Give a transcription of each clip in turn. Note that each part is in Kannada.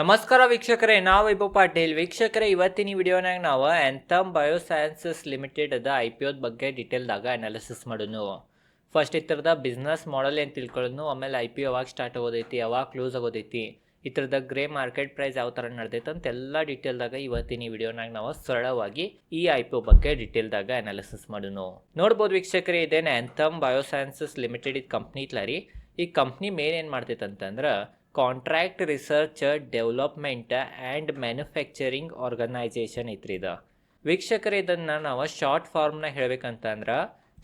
ನಮಸ್ಕಾರ ವೀಕ್ಷಕರೇ, ನಾವು ವೈಭವ್ ಪಾಟೀಲ್. ವೀಕ್ಷಕರೇ, ಇವತ್ತಿನ ಈ ವಿಡಿಯೋನಾಗ ನಾವು ಎಂಥಮ್ ಬಯೋಸೈನ್ಸಸ್ ಲಿಮಿಟೆಡ್ ಅದ ಐ ಪಿ ಒದ ಬಗ್ಗೆ ಡೀಟೇಲ್ದಾಗ ಅನಾಲಿಸಿಸ್ ಮಾಡೋನು. ಫಸ್ಟ್ ಈ ಥರದ ಬಿಸ್ನೆಸ್ ಮಾಡೆಲ್ ಏನು ತಿಳ್ಕೊಳ್ಳೋನು, ಆಮೇಲೆ ಐ ಪಿ ಯಾವಾಗ ಸ್ಟಾರ್ಟ್ ಆಗೋದೈತಿ, ಯಾವಾಗ ಕ್ಲೋಸ್ ಆಗೋದೈತಿ ಈ ಥರದ ಗ್ರೇ ಮಾರ್ಕೆಟ್ ಪ್ರೈಸ್ ಯಾವ ಥರ ನಡೆದೈತೆ ಅಂತ ಎಲ್ಲ ಡೀಟೇಲ್ದಾಗ ಇವತ್ತಿನ ಈ ವಿಡಿಯೋನಾಗ ನಾವು ಸರಳವಾಗಿ ಈ ಐ ಪಿ ಒ ಬಗ್ಗೆ ಡೀಟೇಲ್ದಾಗ ಅನಾಲಿಸಿಸ್ ಮಾಡೋನು. ನೋಡ್ಬೋದು ವೀಕ್ಷಕರೇ, ಇದೇನೆ ಎಂಥಮ್ ಬಯೋಸೈನ್ಸಸ್ ಲಿಮಿಟೆಡ್ ಇದು ಕಂಪ್ನಿ ರೀ? ಈ ಕಂಪ್ನಿ ಮೇನ್ ಏನು ಮಾಡ್ತೈತೆ ಅಂತಂದ್ರೆ contract research development and manufacturing organisation ಐತ್ರಿ ಇದು ವೀಕ್ಷಕರು, ಇದನ್ನು ನಾವು ಶಾರ್ಟ್ ಫಾರ್ಮ್ನ ಹೇಳ್ಬೇಕಂತಂದ್ರೆ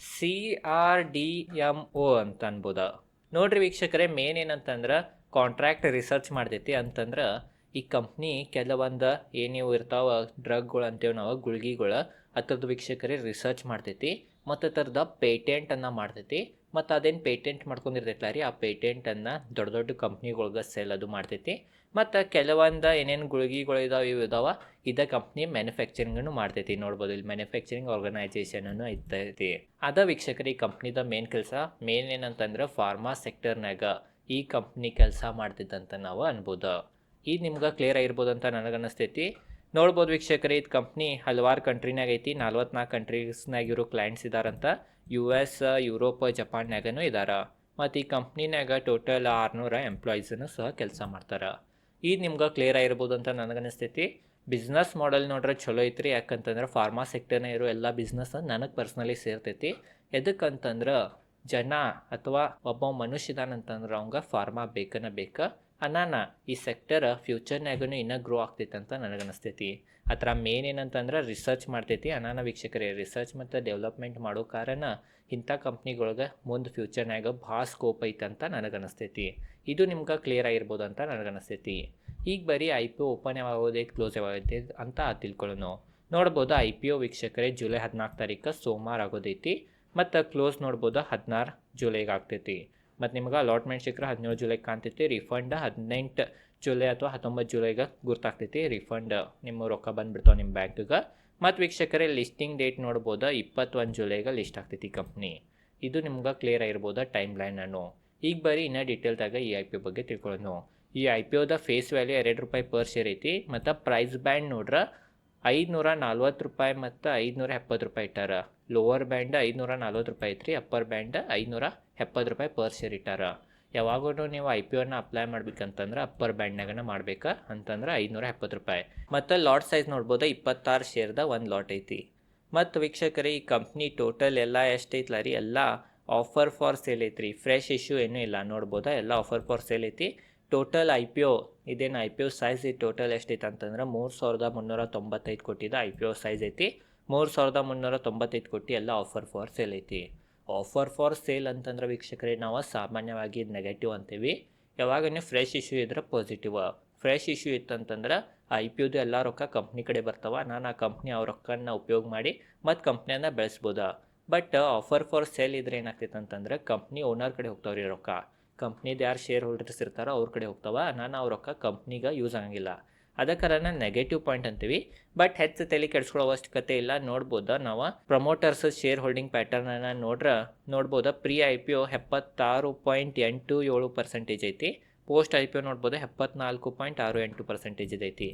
C R D M O ಅಂತ ಅನ್ಬೋದು ನೋಡ್ರಿ ವೀಕ್ಷಕರೇ ಮೇನ್ ಏನಂತಂದ್ರೆ ಕಾಂಟ್ರಾಕ್ಟ್ ರಿಸರ್ಚ್ ಮಾಡ್ತೈತಿ ಅಂತಂದ್ರೆ ಈ ಕಂಪ್ನಿ ಕೆಲವೊಂದು ಏನಿವು ಇರ್ತಾವ ಡ್ರಗ್ಗಳು ಅಂತೇವೆ ನಾವು, ಗುಳ್ಗಿಗಳು ಅದ್ರದ್ದು ವೀಕ್ಷಕರೇ ರಿಸರ್ಚ್ ಮಾಡ್ತೈತಿ. ಮತ್ತು ಥರದ ಪೇಟೆಂಟನ್ನು ಮಾಡ್ತೈತಿ. ಮತ್ತು ಅದೇನು ಪೇಟೆಂಟ್ ಮಾಡ್ಕೊಂಡಿರ್ತೈತಲ್ಲ ರೀ ಆ ಪೇಟೆಂಟನ್ನು ದೊಡ್ಡ ದೊಡ್ಡ ಕಂಪ್ನಿಗಳ್ಗೆ ಸೆಲ್ ಅದು ಮಾಡ್ತೈತಿ. ಮತ್ತು ಕೆಲವೊಂದು ಏನೇನು ಗುಳಿಗೆಗಳು ಇದಾವೆ, ಇವು ಇದಾವೆ, ಇದ ಕಂಪ್ನಿ ಮ್ಯಾನುಫ್ಯಾಕ್ಚರಿಂಗನ್ನು ಮಾಡ್ತೈತಿ. ನೋಡ್ಬೋದು, ಇಲ್ಲಿ ಮ್ಯಾನುಫ್ಯಾಕ್ಚರಿಂಗ್ ಆರ್ಗನೈಸೇಷನನ್ನು ಇರ್ತೈತಿ. ಅದ ವೀಕ್ಷಕರು, ಈ ಕಂಪ್ನಿದ ಮೇನ್ ಕೆಲಸ ಮೇನ್ ಏನಂತಂದ್ರೆ ಫಾರ್ಮಾ ಸೆಕ್ಟರ್ನಾಗ ಈ ಕಂಪ್ನಿ ಕೆಲಸ ಮಾಡ್ತಿದ್ದಂತ ನಾವು ಅನ್ಬೋದು. ಇದು ನಿಮ್ಗೆ ಕ್ಲಿಯರ್ ಆಗಿರ್ಬೋದು ಅಂತ ನನಗನ್ನಿಸ್ತೈತಿ. ನೋಡ್ಬೋದು ವೀಕ್ಷಕರೇ, ಇದು ಕಂಪ್ನಿ ಹಲವಾರು ಕಂಟ್ರಿನಾಗ ಐತಿ ನಲ್ವತ್ನಾಲ್ಕು ಕಂಟ್ರೀಸ್ನಾಗ ಇರೋ ಕ್ಲೈಂಟ್ಸ್ ಇದಾರಂತ. ಯು ಎಸ್ ಯುರೋಪ್ ಜಪಾನ್ಯಾಗನೂ ಇದ್ದಾರೆ ಮತ್ತು ಈ ಕಂಪ್ನಿನಾಗ ಟೋಟಲ್ ಆರುನೂರ ಎಂಪ್ಲಾಯೀಸನ್ನು ಸಹ ಕೆಲಸ ಮಾಡ್ತಾರೆ. ಇದು ನಿಮ್ಗೆ ಕ್ಲಿಯರ್ ಆಗಿರ್ಬೋದು ಅಂತ ನನಗನ್ನಿಸ್ತೈತಿ. ಬಿಸ್ನೆಸ್ ಮಾಡೆಲ್ ನೋಡ್ರೆ ಚಲೋ ಐತ್ರಿ, ಯಾಕಂತಂದ್ರೆ ಫಾರ್ಮಾ ಸೆಕ್ಟರ್ನ ಇರೋ ಎಲ್ಲ ಬಿಸ್ನೆಸ್ ನನಗೆ ಪರ್ಸ್ನಲಿ ಸೇರ್ತೈತಿ. ಎದಕ್ಕಂತಂದ್ರೆ ಜನ ಅಥವಾ ಒಬ್ಬ ಮನುಷ್ಯ ಇದಾನಂತಂದ್ರೆ ಅವಂಗೆ ಫಾರ್ಮಾ ಬೇಕನ ಬೇಕಾ. ಅನಾನ ಈ ಸೆಕ್ಟರ್ ಫ್ಯೂಚರ್ನಾಗೂ ಇನ್ನೂ ಗ್ರೋ ಆಗ್ತೈತೆ ಅಂತ ನನಗನ್ನಿಸ್ತೈತಿ. ಆ ಥರ ಮೇನ್ ಏನಂತಂದ್ರೆ ರಿಸರ್ಚ್ ಮಾಡ್ತೈತಿ. ಅನಾನ ವೀಕ್ಷಕರೇ ರಿಸರ್ಚ್ ಮತ್ತು ಡೆವಲಪ್ಮೆಂಟ್ ಮಾಡೋ ಕಾರಣ ಇಂಥ ಕಂಪ್ನಿಗಳ್ಗೆ ಮುಂದೆ ಫ್ಯೂಚರ್ನಾಗ ಭಾಳ ಸ್ಕೋಪ್ ಐತೆ ಅಂತ ನನಗನ್ನಿಸ್ತೈತಿ. ಇದು ನಿಮ್ಗೆ ಕ್ಲಿಯರ್ ಆಗಿರ್ಬೋದು ಅಂತ ನನಗನ್ನಿಸ್ತೈತಿ. ಈಗ ಬರೀ ಐ ಪಿ ಒ ಓಪನ್ ಯಾವಾಗೋದೇ ಕ್ಲೋಸ್ ಯಾವಾಗೈತೆ ಅಂತ ತಿಳ್ಕೊಳ್ಳೋಣ ನೋಡ್ಬೋದು ಐ ಪಿ ಒ ವೀಕ್ಷಕರೇ, ಜುಲೈ ಹದಿನಾಲ್ಕು ತಾರೀಕು ಸೋಮವಾರ ಆಗೋದೈತಿ. ಮತ್ತು ಕ್ಲೋಸ್ ನೋಡ್ಬೋದು ಹದಿನಾರು ಜುಲೈಗೆ ಆಗ್ತೈತಿ. ಮತ್ತು ನಿಮಗೆ ಅಲಾಟ್ಮೆಂಟ್ ಸಿಕ್ಕರೆ ಹದಿನೇಳು ಜುಲೈಗೆ ಕಾಣ್ತೈತಿ ರಿಫಂಡ್ ಹದಿನೆಂಟು ಜುಲೈ ಅಥವಾ ಹತ್ತೊಂಬತ್ತು ಜುಲೈಗೆ ಗುರ್ತಾಗ್ತೈತಿ ರಿಫಂಡ್ ನಿಮ್ಮ ರೊಕ್ಕ ಬಂದುಬಿಡ್ತಾವೆ ನಿಮ್ಮ ಬ್ಯಾಂಕಿಗೆ. ಮತ್ತು ವೀಕ್ಷಕರೇ ಲಿಸ್ಟಿಂಗ್ ಡೇಟ್ ನೋಡ್ಬೋದು, ಇಪ್ಪತ್ತೊಂದು ಜುಲೈಗೆ ಲಿಸ್ಟ್ ಆಗ್ತೈತಿ ಕಂಪ್ನಿ ಇದು ನಿಮ್ಗೆ ಕ್ಲಿಯರ್ ಆಗಿರ್ಬೋದು ಟೈಮ್ ಲೈನ್ ಅನ್ನು. ಈಗ ಬರೀ ಇನ್ನೂ ಡೀಟೇಲ್ದಾಗ ಈ ಐ ಪಿ ಒ ಬಗ್ಗೆ ತಿಳ್ಕೊಳ್ಳೋಣ ಈ ಐ ಪಿ ಒದ ಫೇಸ್ ವ್ಯಾಲ್ಯೂ ಎರಡು ರೂಪಾಯಿ ಪರ್ ಶೇರ್ ಐತಿ, ಮತ್ತು ಪ್ರೈಸ್ ಬ್ಯಾಂಡ್ ನೋಡ್ರೆ ಐದುನೂರ ನಲ್ವತ್ತು ರೂಪಾಯಿ ಮತ್ತು ಐದುನೂರ ಎಪ್ಪತ್ತು ರೂಪಾಯಿ ಇಟ್ಟಾರ. ಲೋವರ್ ಬ್ಯಾಂಡ್ ಐದುನೂರ ನಲ್ವತ್ತು ರೂಪಾಯಿ ಐತ್ರಿ ಅಪ್ಪರ್ ಬ್ಯಾಂಡ್ ಐದುನೂರ ಎಪ್ಪತ್ತು ರೂಪಾಯಿ ಪರ್ ಶೇರ್ ಇಟ್ಟಾರ. ಯಾವಾಗೂ ನೀವು ಐ ಪಿ ಒನ ಅಪ್ಲೈ ಮಾಡ್ಬೇಕಂತಂದ್ರೆ ಅಪ್ಪರ್ ಬ್ಯಾಂಡ್ನಾಗನ ಮಾಡ್ಬೇಕಾ, ಅಂತಂದ್ರೆ ಐದುನೂರ ಎಪ್ಪತ್ತು ರೂಪಾಯಿ. ಮತ್ತು ಲಾಟ್ ಸೈಜ್ ನೋಡ್ಬೋದು, ಇಪ್ಪತ್ತಾರು ಶೇರ್ದ ಒಂದು ಲಾಟ್ ಐತಿ. ಮತ್ತು ವೀಕ್ಷಕರೇ, ಈ ಕಂಪ್ನಿ ಟೋಟಲ್ ಎಲ್ಲ ಎಷ್ಟೈತಲ್ಲ ರೀ? ಎಲ್ಲ ಆಫರ್ ಫಾರ್ ಸೇಲ್ ಐತ್ರಿ. ಫ್ರೆಶ್ ಇಶ್ಯೂ ಏನೂ ಇಲ್ಲ, ನೋಡ್ಬೋದಾ? ಎಲ್ಲ ಆಫರ್ ಫಾರ್ ಸೇಲ್ ಐತಿ. ಟೋಟಲ್ ಐ ಪಿ ಒ ಇದೇನು ಐ ಪಿ ಯು ಸೈಜ್ ಈ ಟೋಟಲ್ ಎಷ್ಟೈತೆ ಅಂತಂದ್ರೆ ಮೂರು ಸಾವಿರದ ಮುನ್ನೂರ ತೊಂಬತ್ತೈದು ಕೊಟ್ಟಿದ್ದ ಐ ಪಿ ಯು ಸೈಜ್ ಐತಿ. ಮೂರು ಸಾವಿರದ ಮುನ್ನೂರ ತೊಂಬತ್ತೈದು ಕೊಟ್ಟು ಎಲ್ಲ ಆಫರ್ ಫಾರ್ ಸೇಲ್ ಐತಿ. ಆಫರ್ ಫಾರ್ ಸೇಲ್ ಅಂತಂದ್ರೆ ವೀಕ್ಷಕರೇ ನಾವು ಸಾಮಾನ್ಯವಾಗಿ ನೆಗೆಟಿವ್ ಅಂತೀವಿ. ಯಾವಾಗ ನೀವು ಫ್ರೆಶ್ ಇಶ್ಯೂ ಇದ್ರೆ ಪಾಸಿಟಿವ್ ಫ್ರೆಶ್ ಇಶ್ಯೂ ಇತ್ತಂತಂದ್ರೆ ಐ ಪಿ ಯುದು ಎಲ್ಲ ರೊಕ್ಕ ಕಂಪ್ನಿ ಕಡೆ ಬರ್ತಾವ. ನಾನು ಆ ಕಂಪ್ನಿ ಅವ್ರ ರೊಕ್ಕನ ಉಪಯೋಗ ಮಾಡಿ ಮತ್ತು ಕಂಪ್ನಿಯನ್ನ ಬೆಳೆಸ್ಬೋದ. ಬಟ್ ಆಫರ್ ಫಾರ್ ಸೇಲ್ ಇದ್ರೆ ಏನಾಗ್ತೈತೆ ಅಂತಂದ್ರೆ ಕಂಪ್ನಿ ಓನರ್ ಕಡೆ ಹೋಗ್ತಾವ್ರಿ ರೊಕ್ಕ. ಕಂಪ್ನಿದು ಯಾರು ಶೇರ್ ಹೋಲ್ಡರ್ಸ್ ಇರ್ತಾರೋ ಅವ್ರ ಕಡೆ ಹೋಗ್ತಾವ. ನಾನು ಅವ್ರ ರೊಕ್ಕ ಕಂಪ್ನಿಗೆ ಯೂಸ್ ಆಗಂಗಿಲ್ಲ. ಅದಕ್ಕೆ ನಾನು ನೆಗೆಟಿವ್ ಪಾಯಿಂಟ್ ಅಂತೀವಿ. ಬಟ್ ಹೆಚ್ಚು ತಲೆ ಕೆಡಿಸ್ಕೊಳ್ಳೋ ಅವಶ್ಯಕತೆ ಇಲ್ಲ. ನೋಡ್ಬೋದು ನಾವು ಪ್ರಮೋಟರ್ಸ್ ಶೇರ್ ಹೋಲ್ಡಿಂಗ್ ಪ್ಯಾಟರ್ನನ್ನು ನೋಡ್ರೆ, ನೋಡ್ಬೋದು. ಪ್ರೀ ಐ ಪಿ ಒ ಎಪ್ಪತ್ತಾರು ಪಾಯಿಂಟ್ ಎಂಟು ಏಳು ಪರ್ಸೆಂಟೇಜ್ ಐತಿ. ಪೋಸ್ಟ್ ಐ ಪಿ ಒ ನೋಡ್ಬೋದು ಎಪ್ಪತ್ನಾಲ್ಕು ಪಾಯಿಂಟ್ ಆರು ಎಂಟು ಪರ್ಸೆಂಟೇಜ್ ಇದೈತಿ.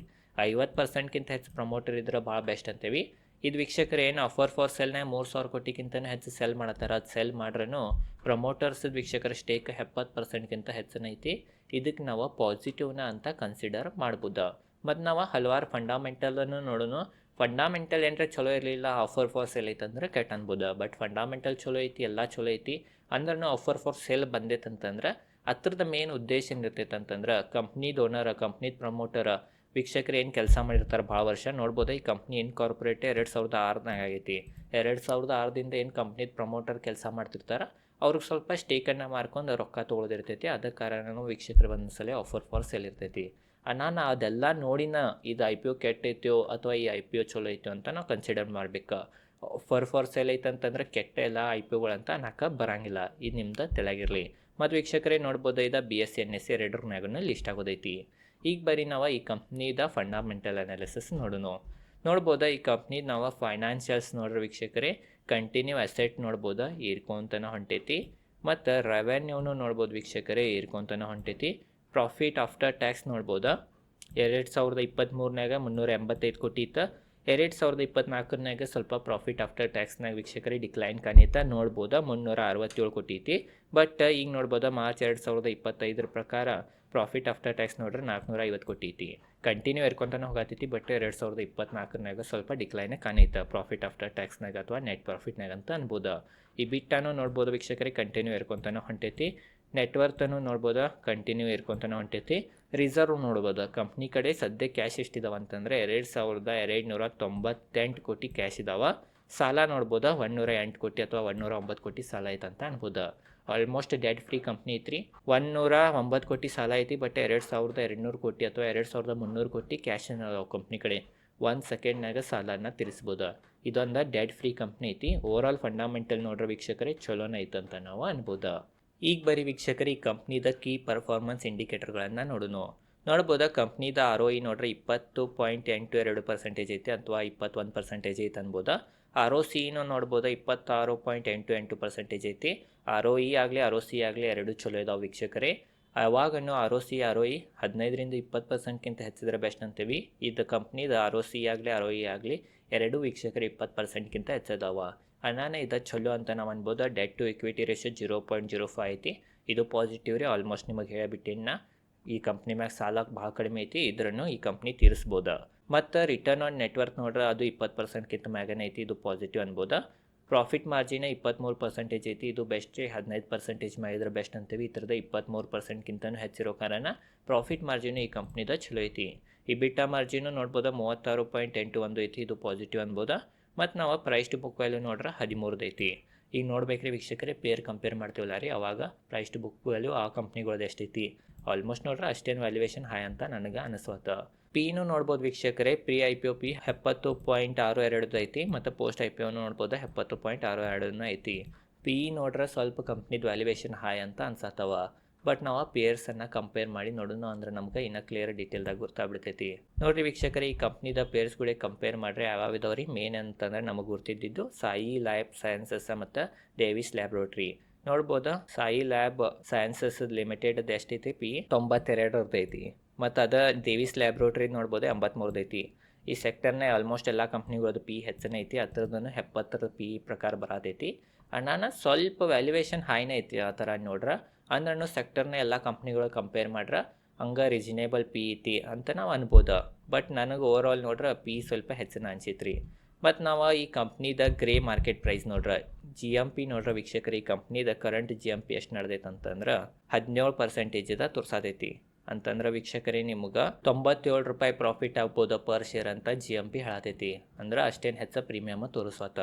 ಐವತ್ತು ಪರ್ಸೆಂಟ್ಗಿಂತ ಹೆಚ್ಚು ಪ್ರಮೋಟರ್ ಇದ್ರೆ ಭಾಳ ಬೆಸ್ಟ್ ಅಂತೀವಿ. ಇದು ವೀಕ್ಷಕರು, ಏನು ಆಫರ್ ಫಾರ್ ಸೆಲ್ನ ಮೂರು ಸಾವಿರ ಕೋಟಿಗಿಂತನೂ ಹೆಚ್ಚು ಸೆಲ್ ಮಾಡ್ತಾರೆ ಅದು ಸೆಲ್ ಮಾಡ್ರೂ ಪ್ರಮೋಟರ್ಸ್ ವೀಕ್ಷಕರ ಸ್ಟೇಕ್ ಎಪ್ಪತ್ತು ಪರ್ಸೆಂಟ್ಗಿಂತ ಹೆಚ್ಚಿನ ಐತಿ. ಇದಕ್ಕೆ ನಾವು ಪಾಸಿಟಿವ್ನ ಅಂತ ಕನ್ಸಿಡರ್ ಮಾಡ್ಬೋದು. ಮತ್ತು ನಾವು ಹಲವಾರು ಫಂಡಾಮೆಂಟಲನ್ನು ನೋಡೋಣ ಫಂಡಾಮೆಂಟಲ್ ಏನರ ಚಲೋ ಇರಲಿಲ್ಲ ಆಫರ್ ಫಾರ್ ಸೇಲ್ ಐತೆ ಅಂದ್ರೆ ಕೆಟ್ಟ ಅನ್ಬೋದು. ಬಟ್ ಫಂಡಾಮೆಂಟಲ್ ಚಲೋ ಐತಿ, ಎಲ್ಲ ಚಲೋ ಐತಿ. ಅಂದ್ರೂ ಆಫರ್ ಫಾರ್ ಸೇಲ್ ಬಂದೈತಂತಂದ್ರೆ ಹತ್ರದ ಮೇನ್ ಉದ್ದೇಶ ಏನಿರ್ತೈತೆ ಅಂತಂದ್ರೆ ಕಂಪ್ನಿದ ಓನರ್ ಕಂಪ್ನಿದ ಪ್ರಮೋಟರ್ ವೀಕ್ಷಕರು ಏನು ಕೆಲಸ ಮಾಡಿರ್ತಾರೆ ಭಾಳ ವರ್ಷ, ನೋಡ್ಬೋದು ಈ ಕಂಪ್ನಿ ಇನ್ಕಾರ್ಪೊರೇಟ್ ಎರಡು ಸಾವಿರದ ಆರ್ನಾಗ ಆಗೈತಿ. ಎರಡು ಸಾವಿರದ ಆರದಿಂದ ಏನು ಕಂಪ್ನಿದ ಪ್ರಮೋಟರ್ ಕೆಲಸ ಮಾಡ್ತಿರ್ತಾರೆ, ಅವ್ರಿಗೆ ಸ್ವಲ್ಪ ಸ್ಟೇಕನ್ನು ಮಾರ್ಕೊಂಡು ರೊಕ್ಕ ತೊಗೊಳೋದಿರ್ತೈತಿ. ಅದ ಕಾರಣನೂ ವೀಕ್ಷಕರು ಒಂದ್ಸಲ ಆಫರ್ ಫಾರ್ ಸೇಲ್ ಇರ್ತೈತಿ. ನಾನು ಅದೆಲ್ಲ ನೋಡಿನ ಇದು ಐ ಪಿ ಒ ಕೆಟ್ಟೈತೋ ಅಥವಾ ಈ ಐ ಪಿ ಒ ಚಲೋ ಐತೋ ಅಂತ ನಾವು ಕನ್ಸಿಡರ್ ಮಾಡ್ಬೇಕು. ಫರ್ ಫಾರ್ ಸೇಲ್ ಐತೆ ಅಂತಂದ್ರೆ ಕೆಟ್ಟ ಎಲ್ಲ ಐ ಪಿ ಒಗಳಂತ ಅನ್ನಕ್ಕೆ ಬರಂಗಿಲ್ಲ. ಇದು ನಿಮ್ದು ತೆಳಗಿರಲಿ. ಮತ್ತು ವೀಕ್ಷಕರೇ ನೋಡ್ಬೋದು ಇದು B S N S C ಎರಡರ್ನಾಗೂ list ಆಗೋದೈತಿ. ಈಗ ಬರೀ ನಾವು ಈ ಕಂಪ್ನಿದ ಫಂಡಾಮೆಂಟಲ್ ಅನಾಲಿಸಿಸ್ ನೋಡೋಣ ನೋಡ್ಬೋದಾ ಈ ಕಂಪ್ನಿ ನಾವು ಫೈನಾನ್ಷಿಯಲ್ಸ್ ನೋಡ್ರಿ ವೀಕ್ಷಕರೇ. ಕಂಟಿನ್ಯೂ ಅಸೆಟ್ ನೋಡ್ಬೋದಾ, ಏರ್ಕೊಂತನ ಹೊಂಟೈತಿ. ಮತ್ತು ರೆವೆನ್ಯೂನು ನೋಡ್ಬೋದು ವೀಕ್ಷಕರೇ, ಏರ್ಕೊಂತನ ಹೊಂಟೈತಿ. ಪ್ರಾಫಿಟ್ ಆಫ್ಟರ್ ಟ್ಯಾಕ್ಸ್ ನೋಡ್ಬೋದಾ. ಎರಡು ಸಾವಿರದ ಇಪ್ಪತ್ತ್ಮೂರನಾಗ ಮುನ್ನೂರ ಎಂಬತ್ತೈದು ಕೋಟಿ ಇತ್ತು. ಎರಡು ಸಾವಿರದ ಇಪ್ಪತ್ನಾಲ್ಕರನಾಗ ಸ್ವಲ್ಪ ಪ್ರಾಫಿಟ್ ಆಫ್ಟರ್ ಟ್ಯಾಕ್ಸ್ನಾಗ ವೀಕ್ಷಕರಿಗೆ ಡಿಕ್ಲೈನ್ ಕಾಣಿತ ನೋಡ್ಬೋದು ಮುನ್ನೂರ ಅರವತ್ತೇಳು ಕೋಟಿ ಬಟ್ ಈಗ ನೋಡ್ಬೋದು ಮಾರ್ಚ್ ಎರಡು ಸಾವಿರದ ಇಪ್ಪತ್ತೈದರ ಪ್ರಕಾರ ಪ್ರಾಫಿಟ್ ಆಫ್ಟರ್ ಟ್ಯಾಕ್ಸ್ ನೋಡ್ರೆ ನಾಲ್ಕುನೂರ ಐವತ್ತು ಕೋಟಿ ಐತಿ. ಕಂಟಿನ್ಯೂ ಇರ್ಕೊಂತಾನೆ ಹೋಗತ್ತೈತಿ ಬಟ್ ಎರಡು ಸಾವಿರದ ಇಪ್ಪತ್ನಾಲ್ಕರನಾಗ ಸ್ವಲ್ಪ ಡಿಕ್ಲೈನ್ ಕಾಣೈತೆ ಪ್ರಾಫಿಟ್ ಆಫ್ಟರ್ ಟ್ಯಾಕ್ಸ್ನಾಗ ಅಥವಾ ನೆಟ್ ಪ್ರಾಫಿಟ್ನಾಗ ಅಂತ ಅನ್ಬೋದು. ಈ ಬಿಟ್ಟಾನು ನೋಡ್ಬೋದು ವೀಕ್ಷಕರಿಗೆ ಕಂಟಿನ್ಯೂ ಇರ್ಕೊಂತಾನೆ ಹೊಂಟೈತಿ. ನೆಟ್ವರ್ತನು ನೋಡ್ಬೋದು ಕಂಟಿನ್ಯೂ ಇರ್ಕೊಂತಾನೆ ಹೊಂಟೈತಿ. ರಿಸರ್ವ್ ನೋಡ್ಬೋದು. ಕಂಪ್ನಿ ಕಡೆ ಸದ್ಯ ಕ್ಯಾಶ್ ಎಷ್ಟಿದಾವೆ ಅಂತಂದರೆ ಎರಡು ಸಾವಿರದ ಎರಡು ನೂರ ತೊಂಬತ್ತೆಂಟು ಕೋಟಿ ಕ್ಯಾಶ್ ಇದಾವೆ. ಸಾಲ ನೋಡ್ಬೋದು? ಒನ್ನೂರ ಎಂಟು ಕೋಟಿ ಅಥವಾ ಒನ್ನೂರ ಒಂಬತ್ತು ಕೋಟಿ ಸಾಲ ಐತೆ ಅಂತ ಅನ್ಬೋದು. ಆಲ್ಮೋಸ್ಟ್ ಡೆಡ್ ಫ್ರೀ ಕಂಪ್ನಿ ಐತ್ರಿ. ಒನ್ನೂರ ಒಂಬತ್ತು ಕೋಟಿ ಸಾಲ ಐತಿ ಬಟ್ ಎರಡು ಸಾವಿರದ ಎರಡುನೂರು ಕೋಟಿ ಅಥವಾ ಎರಡು ಸಾವಿರದ ಮುನ್ನೂರು ಕೋಟಿ ಕ್ಯಾಶ್ ಕಂಪ್ನಿ ಕಡೆ. ಒಂದು ಸೆಕೆಂಡ್ನಾಗ ಸಾಲನ ತೀರಿಸ್ಬೋದು. ಇದೊಂದು ಡೆಡ್ ಫ್ರೀ ಕಂಪ್ನಿ ಐತಿ. ಓವರ್ ಆಲ್ ಫಂಡಮೆಂಟಲ್ ನೋಡ್ರೆ ವೀಕ್ಷಕರೇ ಚಲೋನ ಐತಂತ ನಾವು ಅನ್ಬೋದು. ಈಗ ಬರೀ ವೀಕ್ಷಕರು ಈ ಕಂಪ್ನಿದ ಕೀ ಪರ್ಫಾರ್ಮೆನ್ಸ್ ಇಂಡಿಕೇಟರ್ಗಳನ್ನು ನೋಡೋಣ ನೋಡ್ಬೋದಾ? ಕಂಪ್ನಿದ ಆರ್ ಒ ಇ ನೋಡ್ರಿ ಇಪ್ಪತ್ತು ಪಾಯಿಂಟ್ ಎಂಟು ಎರಡು ಪರ್ಸೆಂಟೇಜ್ ಐತಿ ಅಥವಾ ಇಪ್ಪತ್ತೊಂದು ಪರ್ಸೆಂಟೇಜ್ ಐತೆ ಅನ್ಬೋದಾ? R O ಸಿನೂ ನೋಡ್ಬೋದಾ? ಇಪ್ಪತ್ತಾರು ಪಾಯಿಂಟ್ ಎಂಟು ಎಂಟು ಪರ್ಸೆಂಟೇಜ್ ಐತಿ. ಆರ್ ಒ ಇ ಆಗಲಿ ಆರ್ ಒ ಸಿ ಆಗಲಿ ಎರಡು ಚಲೋ ಇದಾವೆ ವೀಕ್ಷಕರೇ. ಅವಾಗನ್ನು R O C R O E ಹದಿನೈದರಿಂದ ಇಪ್ಪತ್ತು ಪರ್ಸೆಂಟ್ಗಿಂತ ಹೆಚ್ಚಿದ್ರೆ ಬೆಸ್ಟ್ ಅಂತೀವಿ. ಇದು ಕಂಪ್ನಿದ ಆರ್ ಒ ಸಿ ಆಗಲಿ ಆರ್ ಒ ಇ ಆಗಲಿ ಎರಡು ವೀಕ್ಷಕರು ಇಪ್ಪತ್ತು ಪರ್ಸೆಂಟ್ಗಿಂತ ಹೆಚ್ಚಿದಾವ. ಅನಾನ ಇದು ಚಲೋ ಅಂತ ನಾವು ಅನ್ಬೋದು. Debt to equity ratio zero point zero five ಐತಿ. ಇದು ಪಾಸಿಟಿವ್ ರೀ. ಆಲ್ಮೋಸ್ಟ್ ನಿಮಗೆ ಹೇಳಿಬಿಟ್ಟಿನ ಈ ಕಂಪ್ನಿ ಮ್ಯಾಗ ಸಾಲ ಭಾಳ ಕಡಿಮೆ ಐತಿ. ಇದ್ರನ್ನು ಈ ಕಂಪ್ನಿ ತೀರಿಸ್ಬೋದ. ಮತ್ತು ರಿಟರ್ನ್ ಆನ್ ನೆಟ್ವರ್ಕ್ ನೋಡ್ರೆ ಅದು ಇಪ್ಪತ್ತು ಪರ್ಸೆಂಟ್ಗಿಂತ ಮ್ಯಾಗನೇ ಐತಿ. ಇದು ಪಾಸಿಟಿವ್ ಅನ್ಬೋದು. ಪ್ರಾಫಿಟ್ ಮಾರ್ಜಿನ ಇಪ್ಪತ್ತ್ಮೂರು ಪರ್ಸೆಂಟೇಜ್ ಐತಿ. ಇದು ಬೆಸ್ಟ್ ಹದಿನೈದು ಪರ್ಸೆಂಟೇಜ್ ಮಾಡಿದ್ರೆ ಬೆಸ್ಟ್ ಅಂತೀವಿ. ಈ ಥರದ ಇಪ್ಪತ್ತ್ಮೂರು ಪರ್ಸೆಂಟ್ಗಿಂತನೂ ಹೆಚ್ಚಿರೋ ಕಾರಣ ಪ್ರಾಫಿಟ್ ಮಾರ್ಜಿನ ಈ ಕಂಪ್ನಿದ ಚಲೋ ಐತಿ. ಈ ಬಿಟ್ಟ ಮಾರ್ಜಿನು ನೋಡ್ಬೋದು. ಮೂವತ್ತಾರು ಪಾಯಿಂಟ್ ಎಂಟು ಒಂದು ಐತಿ. ಇದು ಪಾಸಿಟಿವ್ ಅನ್ಬೋದಾ. ಮತ್ತು ನಾವು ಪ್ರೈಸ್ ಟು ಬುಕ್ ವ್ಯಾಲ್ಯೂ ನೋಡ್ರೆ ಹದಿಮೂರದೈತಿ ಈಗ ನೋಡ್ಬೇಕ್ರಿ ವೀಕ್ಷಕರೇ ಪೇರ್ ಕಂಪೇರ್ ಮಾಡ್ತೀವಲ್ಲ ರೀ, ಅವಾಗ ಪ್ರೈಸ್ ಟು ಬುಕ್ ವ್ಯಾಲ್ಯೂ ಆ ಕಂಪ್ನಿಗಳದ್ದು ಎಷ್ಟೈತಿ. ಆಲ್ಮೋಸ್ಟ್ ನೋಡ್ರೆ ಅಷ್ಟೇನು ವ್ಯಾಲ್ಯೂಯೇಷನ್ ಹೈ ಅಂತ ನನಗೆ ಅನಿಸ್ವತ್ತ. ಪಿನೂ ನೋಡ್ಬೋದು ವೀಕ್ಷಕರೇ pre I P O P ಎಪ್ಪತ್ತು ಪಾಯಿಂಟ್ ಆರು ಎರಡದು ಐತಿ, ಮತ್ತು ಪೋಸ್ಟ್ ಐ ಪಿ ಒನು ನೋಡ್ಬೋದು ಎಪ್ಪತ್ತು ಪಾಯಿಂಟ್ ಆರು ಎರಡನ್ನು ಐತಿ. ಪಿ ನೋಡ್ರೆ ಸ್ವಲ್ಪ ಕಂಪ್ನಿದು ವ್ಯಾಲ್ಯೂಯೇಷನ್ ಹೈ ಅಂತ ಅನ್ಸತ್ತವ. ಬಟ್ ನಾವು ಆ ಪೇರ್ಸನ್ನು ಕಂಪೇರ್ ಮಾಡಿ ನೋಡೋಣ ಅಂದ್ರೆ ನಮ್ಗೆ ಇನ್ನ ಕ್ಲಿಯರ್ ಡೀಟೇಲ್ದಾಗ ಗೊತ್ತಾಗ್ಬಿಡ್ತೈತಿ. ನೋಡ್ರಿ ವೀಕ್ಷಕರೇ, ಈ ಕಂಪ್ನಿದ ಪೇರ್ಸ್ಗಳಿಗೆ ಕಂಪೇರ್ ಮಾಡ್ರೆ ಯಾವ್ಯಾವ ಇದಾವ್ರಿ ಮೇನ್ ಅಂತಂದ್ರೆ ನಮಗೆ ಗೊತ್ತಿದ್ದಿದ್ದು ಸಾಯಿ ಲ್ಯಾಬ್ ಸೈನ್ಸಸ್ ಮತ್ತು ಡೇವಿಸ್ ಲ್ಯಾಬ್ರೋಟ್ರಿ ನೋಡ್ಬೋದು? ಸಾಯಿ ಲ್ಯಾಬ್ ಸೈನ್ಸಸ್ ಲಿಮಿಟೆಡ್ ಎಷ್ಟೈತಿ ಪಿ? ತೊಂಬತ್ತೆರಡರದ್ದು ಐತಿ. ಮತ್ತು ಅದ ದೇವಿಸ್ ಲ್ಯಾಬ್ರೋಟ್ರಿ ನೋಡ್ಬೋದು ಎಂಬತ್ಮೂರದ್ದು ಐತಿ. ಈ ಸೆಕ್ಟರ್ನೇ ಆಲ್ಮೋಸ್ಟ್ ಎಲ್ಲ ಕಂಪ್ನಿಗಳದ್ದು ಪಿ ಹೆಚ್ಚನೇ ಐತಿ ಹತ್ರದನ್ನು ಎಪ್ಪತ್ತರ ಪಿ ಪ್ರಕಾರ ಬರತೈತಿ. ಅಣ್ಣನ ಸ್ವಲ್ಪ ವ್ಯಾಲ್ಯೂಯೇಷನ್ ಹೈನೇ ಐತಿ ಆ ಥರ ನೋಡ್ರೆ. ಅಂದ್ರೂ ಸೆಕ್ಟರ್ನ ಎಲ್ಲ ಕಂಪ್ನಿಗಳು ಕಂಪೇರ್ ಮಾಡ್ರೆ ಹಂಗೆ ರಿಜನೇಬಲ್ ಪಿ ಐತಿ ಅಂತ ನಾವು ಅನ್ಬೋದು. ಬಟ್ ನನಗೆ ಓವರ್ ಆಲ್ ನೋಡ್ರೆ ಪಿ ಸ್ವಲ್ಪ ಹೆಚ್ಚಿನ ಅನ್ಸಿತ್ರಿ. ಮತ್ತು ನಾವು ಈ ಕಂಪ್ನಿದ ಗ್ರೇ ಮಾರ್ಕೆಟ್ ಪ್ರೈಸ್ ನೋಡ್ರೆ ಜಿ ಎಂ ಪಿ ನೋಡ್ರೆ ವೀಕ್ಷಕರು, ಈ ಕಂಪ್ನಿದ ಕರೆಂಟ್ ಜಿ ಎಂ ಪಿ ಎಷ್ಟು ನಡೆದೈತೆ ಅಂತಂದ್ರೆ ಹದಿನೇಳು ಪರ್ಸೆಂಟೇಜದ ತೋರ್ಸಾದೈತಿ. ಅಂತಂದ್ರೆ ವೀಕ್ಷಕರೇ ನಿಮ್ಗೆ ತೊಂಬತ್ತೇಳು ರೂಪಾಯಿ ಪ್ರಾಫಿಟ್ ಆಗ್ಬೋದು ಪರ್ ಶೇರ್ ಅಂತ ಜಿ ಎಂ ಪಿ ಹೇಳತೈತಿ. ಅಂದ್ರೆ ಅಷ್ಟೇನು ಹೆಚ್ಚ ಪ್ರೀಮಿಯಮ್ ತೋರಿಸ್ವತ್ತ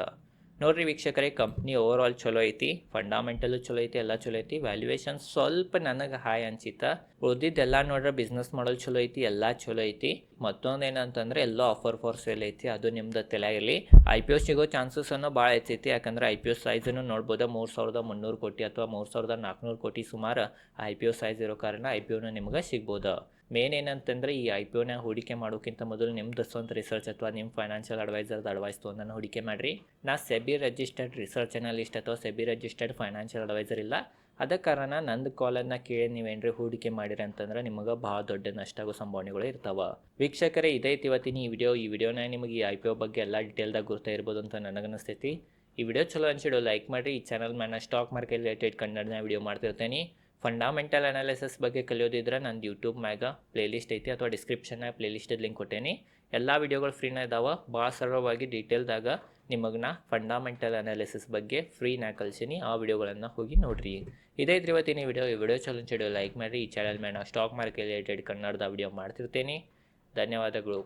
ನೋಡ್ರಿ ವೀಕ್ಷಕರೇ ಕಂಪ್ನಿ ಓವರ್ ಆಲ್ ಚಲೋ ಐತಿ ಫಂಡಮೆಂಟಲು ಚಲೋ ಐತಿ, ಎಲ್ಲ ಚಲೋ ಐತಿ. ವ್ಯಾಲ್ಯೂಯೇಷನ್ ಸ್ವಲ್ಪ ನನಗೆ ಹಾಯ್ ಅನ್ಸಿತ್ತ. ಉಳ್ದಿದ್ದೆಲ್ಲ ನೋಡ್ರೆ ಬಿಸ್ನೆಸ್ ಮಾಡಲ್ ಚಲೋ ಐತಿ, ಎಲ್ಲ ಚಲೋ ಐತಿ. ಮತ್ತೊಂದು ಏನಂತಂದ್ರೆ, ಎಲ್ಲೋ ಆಫರ್ ಫಾರ್ ಸೇಲ್ ಐತಿ, ಅದು ನಿಮ್ದು ತಲೆಯಾಗಿರಲಿ. ಐ ಪಿ ಒ ಸಿಗೋ ಚಾನ್ಸಸ್ ಅನ್ನೋ ಭಾಳ ಹೆಚ್ಚೈತಿ. ಯಾಕಂದ್ರೆ ಐ ಪಿ ಒ ಸೈಜನ್ನು ನೋಡ್ಬೋದು, ಮೂರು ಸಾವಿರದ ಮುನ್ನೂರು ಕೋಟಿ ಅಥವಾ ಮೂರು ಸಾವಿರದ ನಾಲ್ಕುನೂರು ಕೋಟಿ ಸುಮಾರು ಐ ಪಿ ಒ ಸೈಜ್ ಇರೋ ಕಾರಣ ಐ ಪಿ ಒನ ನಿಮ್ಗೆ ಸಿಗ್ಬೋದು. ಮೇನ್ ಏನಂತಂದ್ರೆ, ಈ ಐ ಪಿ ಒನ ಹೂಡಿಕೆ ಮಾಡೋಕ್ಕಿಂತ ಮೊದಲು ನಿಮ್ದು ಸ್ವಂತ ರಿಸರ್ಚ್ ಅಥವಾ ನಿಮ್ಮ ಫೈನಾನ್ಷಿಯಲ್ ಅಡ್ವೈಸರ್ದು ಅಡ್ವೈಸ್ ತೊಗೊಂಡನ್ನು ಹೂಡಿಕೆ ಮಾಡಿರಿ. ನಾ ಸೆಬಿ ರಿಜಿಸ್ಟರ್ಡ್ ರಿಸರ್ಚ್ ಅನಲಿಸ್ಟ್ ಅಥವಾ ಸೆಬಿ ರಿಜಿಸ್ಟರ್ಡ್ ಫೈನಾನ್ಷಿಯಲ್ ಅಡ್ವೈಸರ್ ಇಲ್ಲ. ಅದ ಕಾರಣ ನಂದು ಕಾಲನ್ನು ಕೇಳಿ ನೀವೇನ್ರಿ ಹೂಡಿಕೆ ಮಾಡಿರಿ ಅಂತಂದ್ರೆ ನಿಮಗೆ ಭಾಳ ದೊಡ್ಡ ನಷ್ಟ ಆಗೋ ಸಂಭಾವನೆಗಳು ಇರ್ತಾವ. ವೀಕ್ಷಕರೇ, ಇದೇ ಇವತ್ತಿನ ಈ ವಿಡಿಯೋ, ಈ ವಿಡಿಯೋನ ನಿಮಗೆ ಈ ಐ ಪಿ ಒ ಬಗ್ಗೆ ಎಲ್ಲ ಡೀಟೇಲ್ದಾಗ ಗುರ್ತಾ ಇರ್ಬೋದು ಅಂತ ನನಗನ್ನಿಸ್ತೈತಿ. ಈ ವಿಡಿಯೋ ಚಲೋ ಅನ್ಸಿಡು ಲೈಕ್ ಮಾಡಿರಿ. ಈ ಚಾನಲ್ ಮೇಲೆ ಸ್ಟಾಕ್ ಮಾರ್ಕೆಟ್ ರಿಲೇಟೆಡ್ ಕನ್ನಡನ ವಿಡಿಯೋ ಮಾಡ್ತಿರ್ತೇನೆ. ಫಂಡಮೆಂಟಲ್ ಅನಾಲಿಸಿಸ್ ಬಗ್ಗೆ ಕಲಿಯೋದಿದ್ರೆ ನಂದು ಯೂಟ್ಯೂಬ್ ಮ್ಯಾಗ ಪ್ಲೇಲಿಸ್ಟ್ ಐತಿ ಅಥವಾ ಡಿಸ್ಕ್ರಿಪ್ಷನ್ನಾಗ ಪ್ಲೇಲಿಸ್ಟದ ಲಿಂಕ್ ಕೊಟ್ಟೇನಿ. ಎಲ್ಲ ವಿಡಿಯೋಗಳು ಫ್ರೀನ ಇದಾವೆ. ಭಾಳ ಸರಳವಾಗಿ ಡೀಟೇಲ್ದಾಗ ನಿಮಗೆ ನಾ ಫಂಡಮೆಂಟಲ್ ಅನಾಲಿಸಿಸ್ ಬಗ್ಗೆ ಫ್ರೀನಾಗ ಕಲ್ಸೀನಿ. ಆ ವಿಡಿಯೋಗಳನ್ನು ಹೋಗಿ ನೋಡ್ರಿ. ಇದೇ ಇವತ್ತಿನ ವಿಡಿಯೋ ಈ ವಿಡಿಯೋ ಚಲೋ ಚಡಿಯೋ ಲೈಕ್ ಮಾಡಿರಿ. ಈ ಚಾನಲ್ ಮೇಲೆ ಸ್ಟಾಕ್ ಮಾರ್ಕೆಟ್ ರಿಲೇಟೆಡ್ ಕನ್ನಡದ ವಿಡಿಯೋ ಮಾಡ್ತಿರ್ತೀನಿ. ಧನ್ಯವಾದಗಳು.